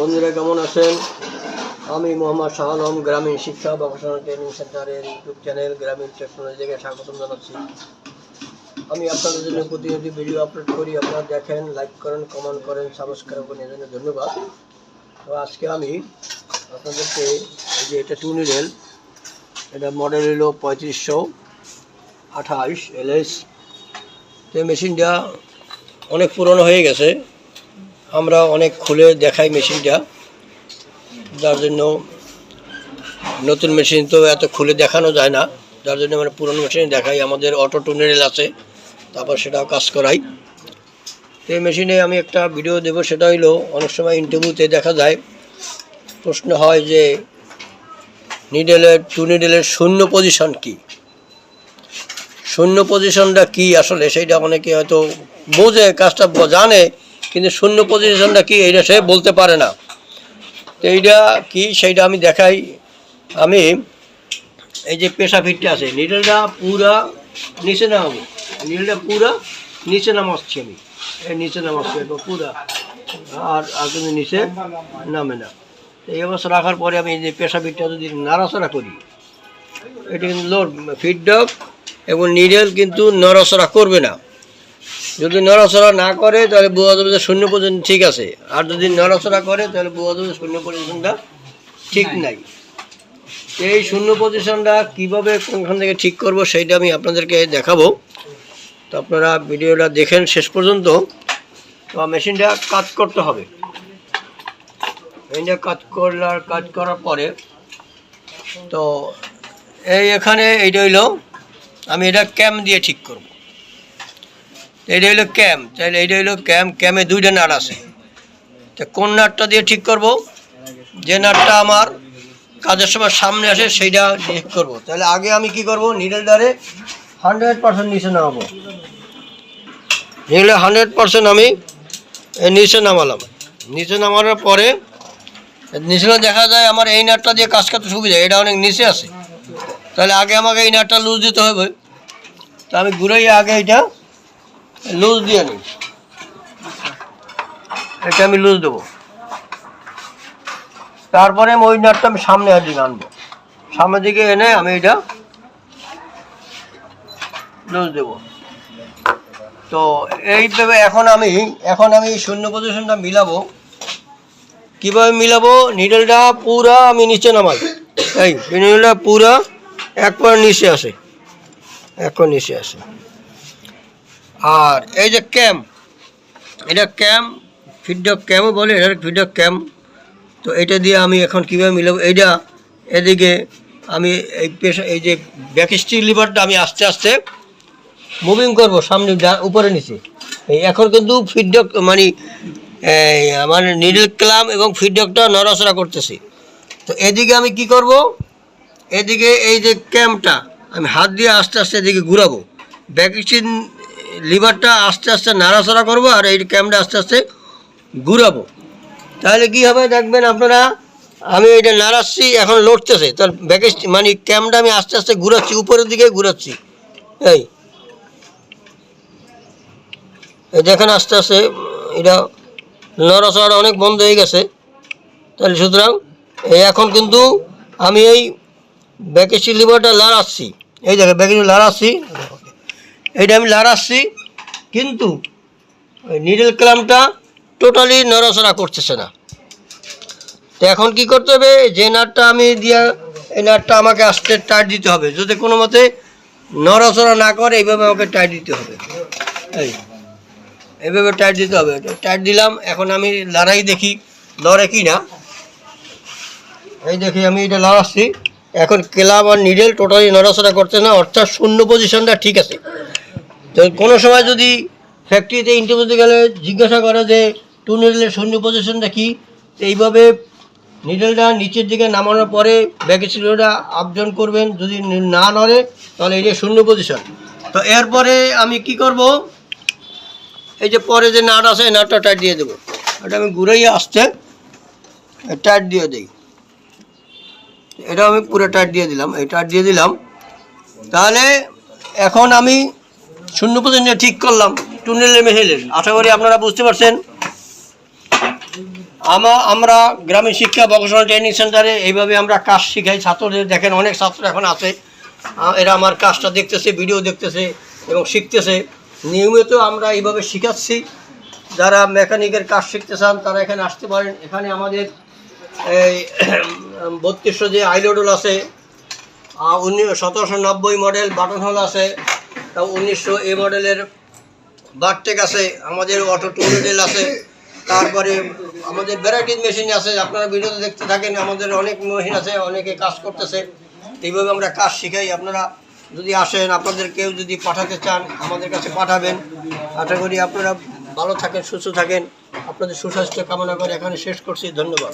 বন্ধুরা কেমন আছেন? আমি মোহাম্মদ শাহ আলম গ্রামীণ শিক্ষা গবেষণা ট্রেনিং সেন্টারের ইউটিউব চ্যানেল গ্রামীণ টেকনোলজি থেকে স্বাগতম জানাচ্ছি। আমি আপনাদের জন্য প্রতিনিধি ভিডিও আপলোড করি। আপনারা দেখেন লাইক করেন কমেন্ট করেন সাবস্ক্রাইব করেন এর জন্য ধন্যবাদ। তো আজকে আমি আপনাদেরকে এই যে এটা টু নিডেল এটা মডেল হলো পঁয়ত্রিশশো আঠাশ এলএস তো মেশিনটা অনেক পুরনো হয়ে গেছে। আমরা অনেক খুলে দেখাই মেশিনটা। যার জন্য নতুন মেশিন তো এত খুলে দেখানো যায় না। যার জন্য আমরা পুরনো মেশিন দেখাই। আমাদের অটো টুনেল আছে, তারপর সেটাও কাজ করাই। তো এই মেশিনে আমি একটা ভিডিও দেবো, সেটা হইল, অনেক সময় ইন্টারভিউতে দেখা যায়, প্রশ্ন হয় যে, নিডেলের টু নিডেলের শূন্য পজিশন কি? শূন্য পজিশনটা কি আসলে? সেইটা অনেকে হয়তো বোঝে, কাজটা জানে। কিন্তু শূন্য পজিশনটা কি, এইটা সে বলতে পারে না। তো এইটা কি, সেইটা আমি দেখাই। আমি এই যে পেশা ফিটটা আছে নিডলটা পুরা নিচে নামাবো। নিডলটা পুরা নিচে নামাচ্ছি আমি। নিচে নামাচ্ছি একবার পুরা। আর আর কিন্তু নিচে নামে না। এই অবস্থা রাখার পরে আমি এই যে পেশা ফিটটা যদি নাড়াচড়া করি, এটা কিন্তু লোড ফিডব্যাক এবং নিডেল কিন্তু নড়াচড়া করবে না। যদি নড়াচড়া না করে তাহলে বোঝা যাবে যে শূন্য পর্যন্ত ঠিক আছে। আর যদি নড়াচড়া করে তাহলে বোঝা যাবে শূন্য পজিশনটা ঠিক নাই। এই শূন্য পজিশনটা কীভাবে কোনখান থেকে ঠিক করব সেইটা আমি আপনাদেরকে দেখাবো। তো আপনারা ভিডিওটা দেখেন শেষ পর্যন্ত। তো মেশিনটা কাজ করতে হবে। মেশিনটা কাজ করলার কাজ করার পরে তো এই এখানে এইটা হইল আমি এটা ক্যাম দিয়ে ঠিক করব। এটা হইল ক্যাম। তাহলে এইটা হইল ক্যাম। ক্যামে দুইটা নাট আছে। তো কোন নাটটা দিয়ে ঠিক করব? যে নাটটা আমার কাজের সময় সামনে আসে, সেইটা ঠিক করব। তাহলে আগে আমি কি করব? নিডেলটারে হান্ড্রেড পার্সেন্ট নিচে নামাবো। নিডলে হান্ড্রেড পার্সেন্ট আমি নিচে নামালাম। নিচে নামানোর পরে নিচে দেখা যায় আমার এই নাটটা দিয়ে কাজ করতে সুবিধা, এটা অনেক নিচে আছে। তাহলে আগে আমাকে এই নাটটা লুজ দিতে হবে। তা আমি ঘুরেই আগে এটা লুজ দিয়ে নিই এটা আমি লুজ দেবো। তারপরে নাটটা আমি সামনে দিকে আনব। সামনের দিকে এনে আমি এটা লুজ দেবো। তো এইভাবে এখন আমি এখন আমি শূন্য পজিশনটা মিলাবো। কীভাবে মিলাবো? নিডলটা পুরা আমি নিচে নামাই। এই নিডলটা পুরা একবার নিচে আসে। একবার নিচে আসে। আর এই যে ক্যাম্প এটা ক্যাম্প ফিডব্যাক ক্যাম্পও বলে, এটা ফিডব্যাক ক্যাম্প তো এটা দিয়ে আমি এখন কীভাবে মিলাবো? এইটা এদিকে আমি এই পেশা, এই যে ব্যাক স্টিক লিভারটা আমি আস্তে আস্তে মুভিং করব, সামনে উপরে নিচে। এই এখন কিন্তু ফিডব্যাক মানে আমার নিডল ক্লাম এবং ফিডব্যাকটা নড়াচড়া করতেছি। তো এদিকে আমি কি করব? এদিকে এই যে ক্যাম্পটা আমি হাত দিয়ে আস্তে আস্তে এদিকে ঘুরাবো। ব্যাক স্টিক লিভারটা আস্তে আস্তে নাড়াচড়া করব আর এই ক্যাম্পটা আস্তে আস্তে ঘুরাবো। তাহলে কি হবে দেখবেন আপনারা, আমি এটা নাড়াচ্ছি, এখন লড়তেছে। তার ব্যাকে মানে ক্যামটা আমি আস্তে আস্তে ঘুরাচ্ছি, উপরের দিকে ঘুরাচ্ছি। এই। দেখেন আস্তে আস্তে, এটা নড়াচড়া অনেক বন্ধ হয়ে গেছে। তাহলে সুতরাং এখন কিন্তু আমি এই ব্যাকে লিভারটা লাড়াচ্ছি এই দেখেন ব্যাকে লাড়াচ্ছি এইটা আমি লাড়াচ্ছি কিন্তু নিডল ক্লামটা টোটালি নড়াচড়া করতেছে না। তো এখন কি করতে হবে, যে নাটটা আমি দিয়া, এই নাটটা আমাকে আস্তে টাইট দিতে হবে। যদি কোনো মতে নড়াচড়া না করে, এইভাবে আমাকে টাইট দিতে হবে। এই, এইভাবে টাইট দিতে হবে। টাইট দিলাম, এখন আমি লড়াই দেখি, লড়ে কি না। এই দেখি, আমি এটা লড়াচ্ছি এখন ক্লাব আর নিডেল টোটালি নড়াচড়া করছে না, অর্থাৎ শূন্য পজিশনটা ঠিক আছে। তো কোনো সময় যদি ফ্যাক্টরিতে ইন্টারভিউতে গেলে জিজ্ঞাসা করে যে টু নিডেলের শূন্য পজিশনটা কী? এইভাবে নিডেলটা নিচের দিকে নামানোর পরে ব্যাকে সিলোটা আপডাউন করবেন। যদি না নড়ে তাহলে এটা শূন্য পজিশন তো এরপরে আমি কি করব? এই যে পরে যে নাট আছে এই নাটটা টাইট দিয়ে দেবো। এটা আমি ঘুরেই আসতে টাইট দিয়ে দিই। এটা আমি পুরো টাইট দিয়ে দিলাম। এই টাইট দিয়ে দিলাম। তাহলে এখন আমি শূন্য পর্যন্ত ঠিক করলাম। টুনেলের মেহেলের আশা করি আপনারা বুঝতে পারছেন। আমা আমরা গ্রামীণ শিক্ষা ভোকেশনাল ট্রেনিং সেন্টারে এইভাবে আমরা কাজ শিখাই। ছাত্রদের দেখেন অনেক ছাত্র এখন আছে। এরা আমার কাজটা দেখতেছে ভিডিও দেখতেছে এবং শিখতেছে। নিয়মিত আমরা এইভাবে শিখাচ্ছি। যারা মেকানিকের কাজ শিখতে চান, তারা এখানে আসতে পারেন। এখানে আমাদের এই বত্রিশশো যে আইলোডল আছে সতেরোশো নব্বই মডেল বাটন হল আছে। তা উনিশশো এ মডেলের বারটেক আছে, আমাদের অটো টু মডেল আছে, তারপরে আমাদের ভ্যারাইটিস মেশিন আছে, আপনারা ভিডিওতে দেখতে থাকেন, আমাদের অনেক মেশিন আছে, অনেকে কাজ করতেছে, এইভাবে আমরা কাজ শিখাই। আপনারা যদি আসেন, আপনাদের কেউ যদি পাঠাতে চান, আমাদের কাছে পাঠাবেন। আশা করি আপনারা ভালো থাকেন, সুস্থ থাকেন। আপনাদের সুস্বাস্থ্য কামনা করে এখানে শেষ করছি, ধন্যবাদ।